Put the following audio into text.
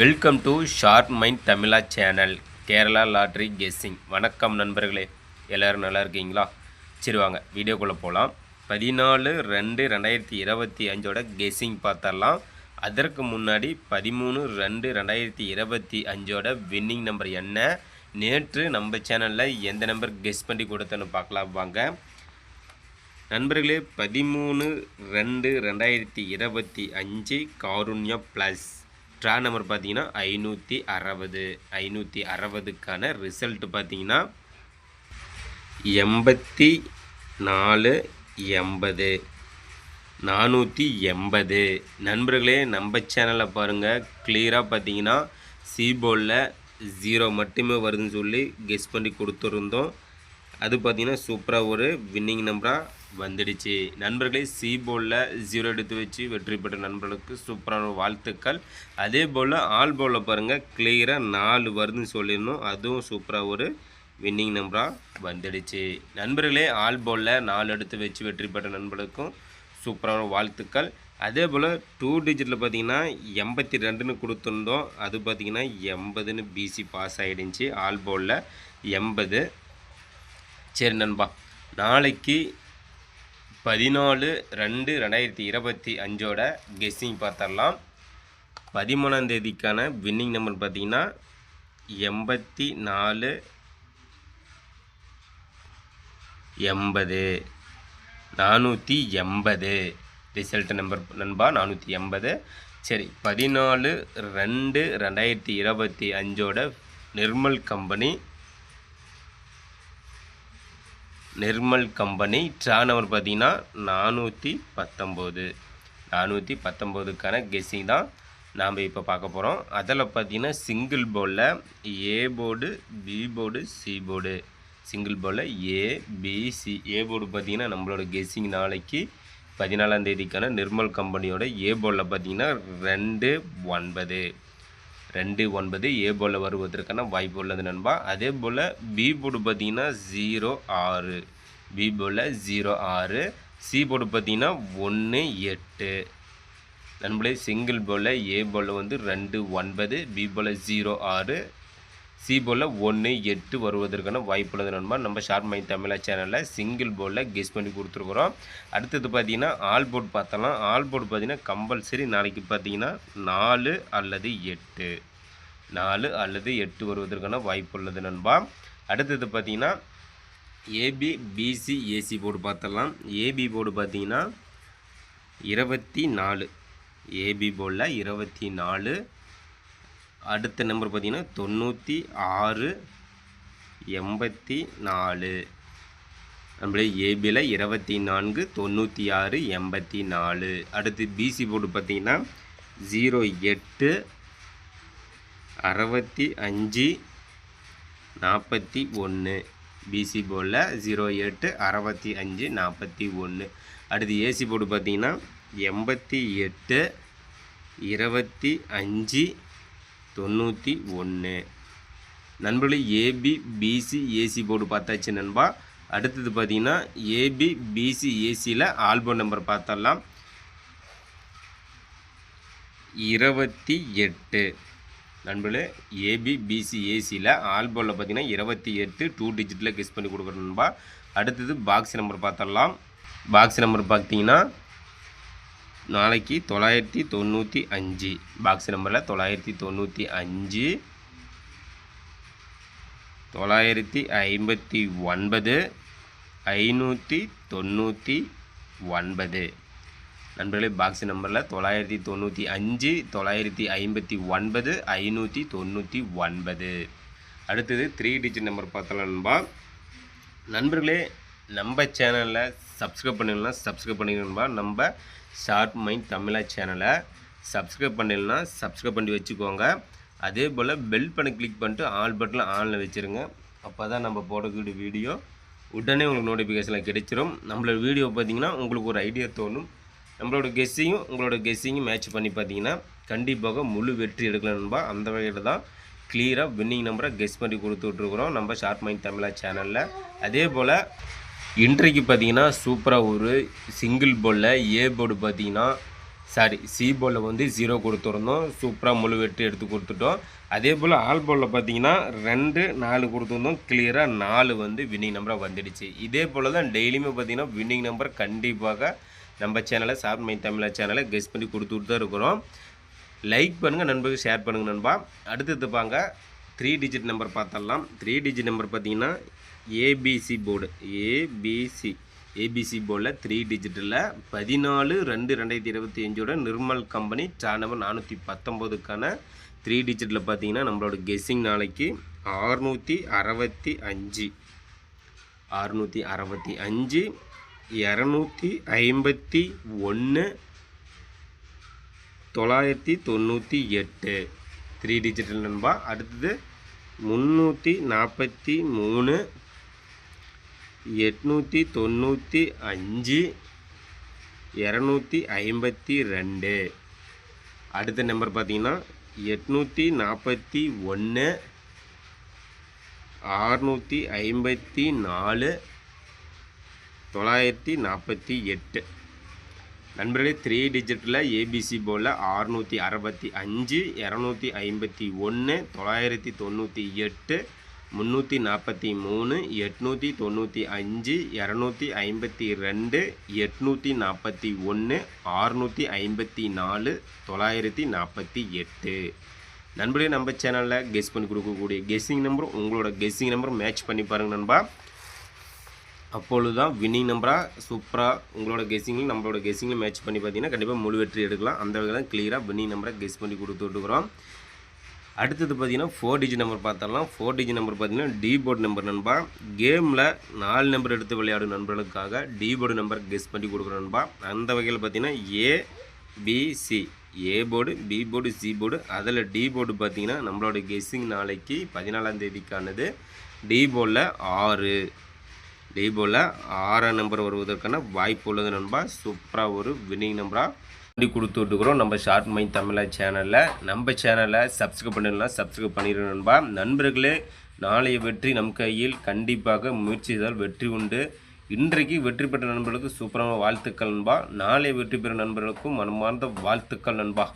Welcome to sharp mind Tamizha channel Kerala lottery guessing வணக்கம் நண்பர்களே. எல்லோரும் நல்லா இருக்கீங்களா? சரி வாங்க வீடியோக்குள்ளே போகலாம் பதினாலு ரெண்டு ரெண்டாயிரத்தி இருபத்தி அஞ்சோட கெஸ்ஸிங் பார்த்தரலாம் அதற்கு முன்னாடி பதிமூணு ரெண்டு ரெண்டாயிரத்தி இருபத்தி அஞ்சோட வின்னிங் நம்பர் என்ன? நேற்று நம்ம சேனலில் எந்த நம்பர் கெஸ் பண்ணி கொடுத்தேன்னு பார்க்கலாம் வாங்க. நண்பர்களே பதிமூணு ரெண்டு ரெண்டாயிரத்தி இருபத்தி அஞ்சு காருண்யா ப்ளஸ் ஸ்ட்ரா நம்பர் பார்த்தீங்கன்னா ஐநூற்றி அறுபது. ஐநூற்றி அறுபதுக்கான ரிசல்ட் பார்த்தீங்கன்னா எண்பத்தி நாலு எண்பது. நானூற்றி எண்பது. நண்பர்களே நம்ம சேனலில் பாருங்கள் கிளியராக பார்த்தீங்கன்னா சீபோலில் ஜீரோ மட்டுமே வருதுன்னு சொல்லி கெஸ் பண்ணி கொடுத்துருந்தோம். அது பார்த்தீங்கன்னா சூப்பராக ஒரு வின்னிங் நம்பராக வந்துடுச்சு. நண்பர்களே சி போலில் ஜீரோ எடுத்து வச்சு வெற்றி பெற்ற நண்பர்களுக்கு சூப்பரான வாழ்த்துக்கள். அதே போல் ஆல் போலில் பாருங்கள் கிளியராக நாலு வருதுன்னு சொல்லிடணும். அதுவும் சூப்பராக ஒரு வின்னிங் நம்பராக வந்துடுச்சு. நண்பர்களே ஆல் போலில் நாலு எடுத்து வச்சு வெற்றி பெற்ற நண்பர்களுக்கும் சூப்பரான வாழ்த்துக்கள். அதே போல் டூ டிஜிட்டில் பார்த்தீங்கன்னா எண்பத்தி ரெண்டுன்னு கொடுத்துருந்தோம். அது பார்த்தீங்கன்னா எண்பதுன்னு பிசி பாஸ் ஆகிடுச்சு ஆல் போலில் எண்பது. சரி நண்பா நாளைக்கு பதினாலு ரெண்டு ரெண்டாயிரத்தி இருபத்தி அஞ்சோட கெஸ்ஸிங் பார்த்துடலாம். பதிமூணாம் தேதிக்கான வின்னிங் நம்பர் பார்த்தீங்கன்னா எண்பத்தி நாலு எண்பது. நானூற்றி எண்பது. ரிசல்ட் நம்பர் நண்பா நானூற்றி எண்பது. சரி பதினாலு ரெண்டு ரெண்டாயிரத்தி இருபத்தி அஞ்சோட Nirmal company Nirmal company draw number பார்த்தீங்கன்னா நானூற்றி பத்தொம்போது. நானூற்றி பத்தொம்போதுக்கான கெஸ்ஸிங் தான் நாம் இப்போ பார்க்க போகிறோம். அதில் பார்த்தீங்கன்னா சிங்கிள் போர்டில் A board B board C board. Single போர்டில் ஏ பிசி ஏ போர்டு பார்த்தீங்கன்னா நம்மளோட கெஸ்ஸிங் நாளைக்கு பதினாலாம் தேதிக்கான நிர்மல் கம்பெனியோட ஏ போர்டில் பார்த்தீங்கன்னா ரெண்டு ஒன்பது. ரெண்டு ஒன்பது ஏ போல் வருவதற்கான வாய்ப்பு உள்ளது நண்பா. அதே போல் பி போர்டு பார்த்தீங்கன்னா ஜீரோ ஆறு. பி போல் ஜீரோ ஆறு. சி போர்டு பார்த்தீங்கன்னா ஒன்று எட்டு. நண்பர்களே சிங்கிள் போல் ஏ போல் வந்து ரெண்டு ஒன்பது. பி போல் ஜீரோ ஆறு. சி போலில் ஒன்று எட்டு வருவதற்கான வாய்ப்புள்ளது நண்பா. நம்ம ஷார்ட் மைண்ட் தமிழா சேனலில் சிங்கிள் போர்டில் கெஸ் பண்ணி கொடுத்துருக்குறோம். அடுத்தது பார்த்தீங்கன்னா ஆல் போர்ட் பார்த்தலாம் ஆல் போர்ட் பார்த்தீங்கன்னா கம்பல்சரி நாளைக்கு பார்த்தீங்கன்னா நாலு அல்லது எட்டு. நாலு அல்லது எட்டு வருவதற்கான வாய்ப்புள்ளது நண்பா. அடுத்தது பார்த்தீங்கன்னா ஏபி பிசி ஏசி போர்டு பார்த்தலாம் ஏபி போர்டு பார்த்தீங்கன்னா இருபத்தி நாலு. ஏபி போர்டில் இருபத்தி நாலு. அடுத்த நம்பர் பார்த்தீங்கன்னா தொண்ணூற்றி ஆறு எண்பத்தி நாலு. நம்மளே ஏபியில் இருபத்தி நான்கு தொண்ணூற்றி ஆறு எண்பத்தி நாலு. அடுத்து பிசி போர்டு பார்த்தீங்கன்னா ஜீரோ எட்டு அறுபத்தி அஞ்சு நாற்பத்தி ஒன்று. பிசி போர்டில் ஜீரோ எட்டு அறுபத்தி அஞ்சு நாற்பத்தி ஒன்று. அடுத்து ஏசி போர்டு பார்த்தீங்கன்னா எண்பத்தி எட்டு இருபத்தி அஞ்சு தொண்ணூற்றி ஒன்று நண்பர்களே ஏபி பிசி ஏசி போர்டு பார்த்தாச்சு நண்பா. அடுத்தது பார்த்தீங்கன்னா ஏபி பிசி ஏசியில் ஆல்பம் நம்பர் பார்த்தரலாம் இருபத்தி எட்டு. நண்பர்களே ஏபி பிசி ஏசியில் ஆல்பமில் பார்த்தீங்கன்னா இருபத்தி எட்டு டூ டிஜிட்டில் கெஸ் பண்ணி கொடுக்குறோம் நண்பா. அடுத்தது பாக்ஸ் நம்பர் பார்த்தரலாம் பாக்ஸ் நம்பர் பார்த்தீங்கன்னா நாளைக்கு தொள்ளாயிரத்தி தொண்ணூற்றி அஞ்சு. பாக்ஸ் நம்பரில் தொள்ளாயிரத்தி தொண்ணூற்றி அஞ்சு. தொள்ளாயிரத்தி ஐம்பத்தி ஒன்பது. ஐநூற்றி தொண்ணூற்றி ஒன்பது. நண்பர்களே பாக்ஸ் நம்பரில் தொள்ளாயிரத்தி தொண்ணூற்றி அஞ்சு தொள்ளாயிரத்தி ஐம்பத்தி ஒன்பது ஐநூற்றி தொண்ணூற்றி ஒன்பது. அடுத்தது த்ரீ டிஜிட் நம்பர் பார்த்தலாம் நண்பா. நண்பர்களே நம்ம சேனலில் சப்ஸ்கிரைப் பண்ணிங்கன்னா சப்ஸ்கிரைப் பண்ணிக்கணும்பா நம்ம ஷார்ட் மைண்ட் தமிழா சேனலை சப்ஸ்கிரைப் பண்ணலைன்னா சப்ஸ்கிரைப் பண்ணி வச்சுக்கோங்க. அதே போல் பெல் பண்ணி கிளிக் பண்ணிட்டு ஆல் பட்டனில் ஆனில் வச்சுருங்க. அப்போ தான் நம்ம போடக்கூடிய வீடியோ உடனே உங்களுக்கு நோட்டிஃபிகேஷனில் கிடைச்சிரும். நம்மளோட வீடியோ பார்த்தீங்கன்னா உங்களுக்கு ஒரு ஐடியா தோணும். நம்மளோட கெஸ்ஸையும் உங்களோட கெஸ்ஸையும் மேட்ச் பண்ணி பார்த்தீங்கன்னா கண்டிப்பாக முழு வெற்றி எடுக்கலன்பா அந்த வகையில் தான் கிளியராக வின்னிங் நம்பரை கெஸ் பண்ணி கொடுத்துட்ருக்குறோம் நம்ம ஷார்ட் மைண்ட் தமிழா சேனலில் அதே போல் இன்றைக்கு பார்த்தீங்கன்னா சூப்பராக ஒரு சிங்கிள் போர்டில் ஏ போர்டு பார்த்தீங்கன்னா சாரி சி போலில் வந்து ஜீரோ கொடுத்துருந்தோம். சூப்பராக முழு வெட்டு எடுத்து கொடுத்துட்டோம். அதே போல் ஆல் போலில் பார்த்தீங்கன்னா ரெண்டு நாலு கொடுத்துருந்தோம். கிளியராக நாலு வந்து வின்னிங் நம்பராக வந்துடுச்சு. இதே போல் தான் டெய்லியுமே பார்த்தீங்கன்னா வின்னிங் நம்பர் கண்டிப்பாக நம்ம சேனலை சார் மை தமிழா சேனலை கெஸ் பண்ணி கொடுத்துட்டு தான் இருக்கிறோம். லைக் பண்ணுங்கள் நண்பர்கள் ஷேர் பண்ணுங்கள் நண்பா. அடுத்தது பாங்க த்ரீ டிஜிட் நம்பர் பார்த்தரலாம் த்ரீ டிஜிட் நம்பர் பார்த்தீங்கன்னா ஏபிசி போர்டு ஏபிசி ஏபிசி போர்டில் த்ரீ டிஜிட்டலில் பதினாலு ரெண்டு ரெண்டாயிரத்தி இருபத்தி அஞ்சோட நிர்மல் கம்பெனி சார் நானூற்றி பத்தொம்போதுக்கான த்ரீ டிஜிட்டில் பார்த்தீங்கன்னா நம்மளோட கெஸ்ஸிங் நாளைக்கு ஆறுநூற்றி அறுபத்தி அஞ்சு. அறுநூற்றி அறுபத்தி அஞ்சு இரநூத்தி ஐம்பத்தி ஒன்று தொள்ளாயிரத்தி தொண்ணூற்றி எட்டு. த்ரீ டிஜிட்டல் நண்பா அடுத்தது முந்நூற்றி நாற்பத்தி மூணு எட்நூற்றி தொண்ணூற்றி அஞ்சு இரநூத்தி ஐம்பத்தி ரெண்டு. அடுத்த நம்பர் பார்த்தீங்கன்னா எட்நூற்றி நாற்பத்தி ஒன்று ஆறுநூற்றி ஐம்பத்தி நாலு தொள்ளாயிரத்தி நாற்பத்தி எட்டு. நண்பர்களே த்ரீ டிஜிட்டில் ஏபிசி போல் ஆறுநூற்றி அறுபத்தி அஞ்சு இரநூத்தி ஐம்பத்தி ஒன்று தொள்ளாயிரத்தி தொண்ணூற்றி எட்டு முந்நூற்றி நாற்பத்தி மூணு எட்நூற்றி தொண்ணூற்றி அஞ்சு இரநூத்தி ஐம்பத்தி ரெண்டு எட்நூற்றி நாற்பத்தி ஒன்று ஆறுநூற்றி ஐம்பத்தி நாலு தொள்ளாயிரத்தி நாற்பத்தி எட்டு. நண்பர்களே நம்ம சேனலில் கெஸ் பண்ணி கொடுக்கக்கூடிய கெஸ்ஸிங் நம்பர் உங்களோட கெஸ்ஸிங் நம்பர் மேட்ச் பண்ணி பாருங்கள் நண்பா. அப்பொழுது தான் வின்னிங் நம்பராக சூப்பராக உங்களோட கெஸ்ஸிங்கில் நம்மளோட கெஸ்ஸிங்கில் மேட்ச் பண்ணி பார்த்தீங்கன்னா கண்டிப்பாக முழு வெற்றி எடுக்கலாம். அந்த வகையில் தான் கிளியராக வின்னிங் நம்பரை கெஸ் பண்ணி கொடுத்துட்ருக்குறோம் அடுத்தது பார்த்தீங்கன்னா ஃபோர் டிஜி நம்பர் பார்த்தரலாம் ஃபோர் டிஜி நம்பர் பார்த்தீங்கன்னா டி போர்டு நம்பர் நண்பா கேமில் நாலு நம்பர் எடுத்து விளையாடும் நண்பர்களுக்காக டி போர்டு நம்பர் கெஸ் பண்ணி கொடுக்குற நண்பா. அந்த வகையில் பார்த்தீங்கன்னா A BC A board B board C board அதில் டி போர்டு பார்த்தீங்கன்னா நம்மளோட கெஸ்ஸிங் நாளைக்கு பதினாலாம் தேதிக்கானது. டி போர்டில் ஆறு. டி போர்டில் ஆறாம் நம்பர் வருவதற்கான வாய்ப்பு உள்ளது நண்பா. சூப்பராக ஒரு வின்னிங் நம்பராக பண்ணி கொடுத்து விட்டுக்கிறோம். நம்ம ஷார்ட் மைண்ட் தமிழா சேனலில். நம்ம சேனலை சப்ஸ்கிரைப் பண்ணிடலாம். சப்ஸ்கிரைப் பண்ணிடுறோம் நண்பா. நண்பர்களே நாளைய வெற்றி நம் கையில் கண்டிப்பாக முயற்சி செய்தால் வெற்றி உண்டு. இன்றைக்கு வெற்றி பெற்ற நண்பர்களுக்கு சூப்பரான வாழ்த்துக்கள் நண்பா. நாளை வெற்றி பெறும் நண்பர்களுக்கும் மனமார்ந்த வாழ்த்துக்கள் நண்பா.